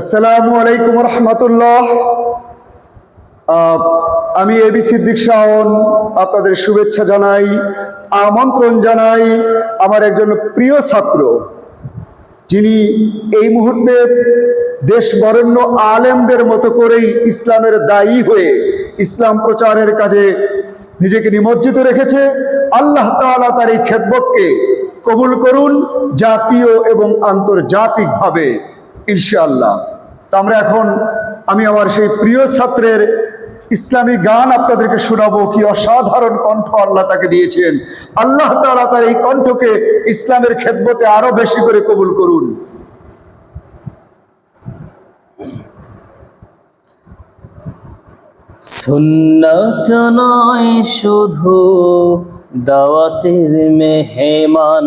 আসসালামু আলাইকুম রহমতুল্লাহ। আমি এবি সিদ্দিক শাওন, আপনাদের শুভেচ্ছা জানাই, আমন্ত্রণ জানাই আমার একজন প্রিয় ছাত্র, যিনি এই মুহূর্তে দেশ বরেণ্য আলেমদের মতো করেই ইসলামের দায়ী হয়ে ইসলাম প্রচারের কাজে নিজেকে নিমজ্জিত রেখেছে। আল্লাহ তাআলা তার এই খেদমতকে কবুল করুন জাতীয় এবং আন্তর্জাতিকভাবে। ইনশাআল্লাহ। তা আমরা এখন আমি আমার সেই প্রিয় ছাত্রের ইসলামী গান আপনাদেরকে শোনাবো, কি অসাধারণ কণ্ঠ আল্লাহ তাকে দিয়েছেন। আল্লাহ তাআলা তার এই কণ্ঠকে ইসলামের খেদমতে আরও বেশি করে কবুল করুন। শুধু দাওয়াতের মেহমান।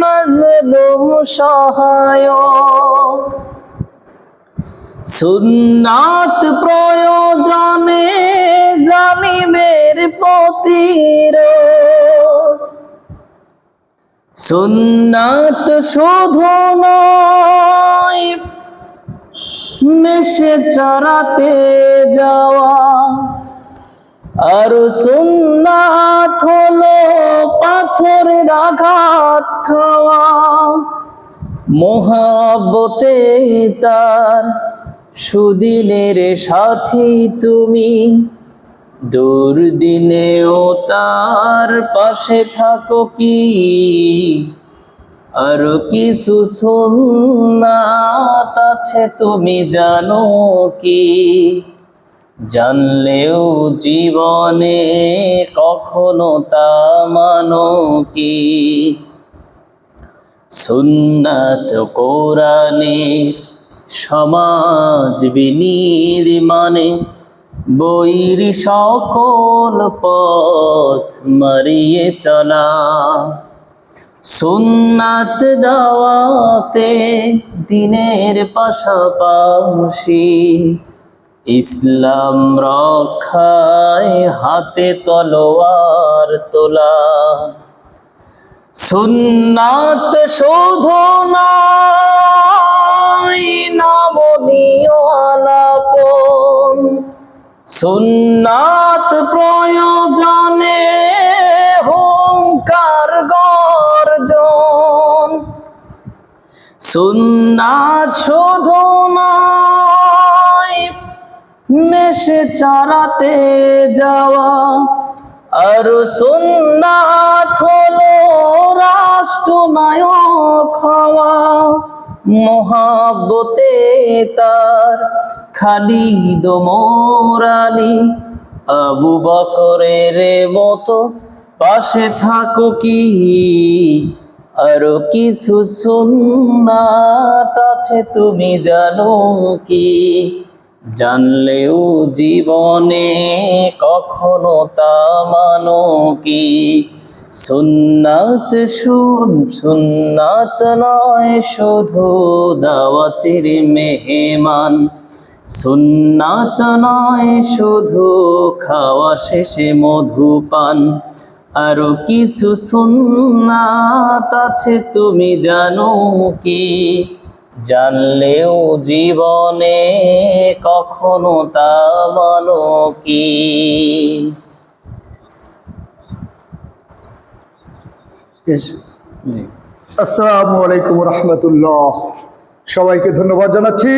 মজলুম সহায়ক। সুন্নাত প্রয়োজনে জালিমের প্রতিরোধ। সুন্নাত শুধু মেশে চড়াতে যাওয়া। আর সুন্নাত হলো পাথরের আঘাত খাওয়া। মোহাবতে তার সুদিনের সাথী তুমি। দুর্দিনেও তার পাশে থাকো কি? আর কিছু সুন্নাত আছে তুমি জানো কি? জানলেও জীবনে কখনো তা মানো কি? সুন্নাত কোরআনের সমাজ বিনির্মাণে বৈর সকল পথ মারিয়ে চলা। সুন্নাত দাওয়াতে দিনের পাশাপাশি ইসলাম রক্ষায় হাতে তলোয়ার তোলা। সুন্নাত শোধ নবনীয় আলাপন সুন্নাত প্রয়োজনে হুঙ্কার গর্জন। সুন্নাত শোধ নয় মেশে চড়াতে যাওয়া। আর সুন্নাত হলো রাষ্ট্রনায়ক হওয়া। মহাব্বতে তার খালিদ মোরালি আবু বকরের মতো পাশে থাকো কি? আরও কিছু সুন্নাত আছে তুমি জানো কি? জানলেও জীবনে কখনো তা মানো কি? সুন্নাত শুন, সুন্নাত নয়, শুধু দাওয়াতের মেহমান। সুন্নাত নয়, শুধু খাওয়া শেষে মধুপান। আরও কিছু সুন্নাত আছে, তুমি জানো কি? জানলেও জীবনে কখনো তা বলো কি? আসসালামু আলাইকুম রহমতুল্লাহ। সবাইকে ধন্যবাদ জানাচ্ছি।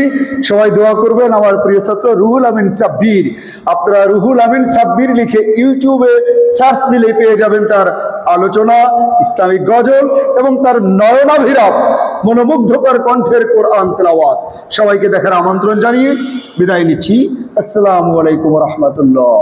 সবাই দোয়া করবেন আমার প্রিয় ছাত্র রুহুল আমিন সাব্বির। আপনারা রুহুল আমিন সাব্বির লিখে ইউটিউবে সার্চ দিলে পেয়ে যাবেন তার আলোচনা, ইসলামিক গজল এবং তার নয়নাভিরাম, মনোমুগ্ধকর কণ্ঠের কোরআন তেলাওয়াত। সবাইকে দেখার আমন্ত্রণ জানিয়ে বিদায় নিচ্ছি। আসসালামু আলাইকুম রহমতুল্লাহ।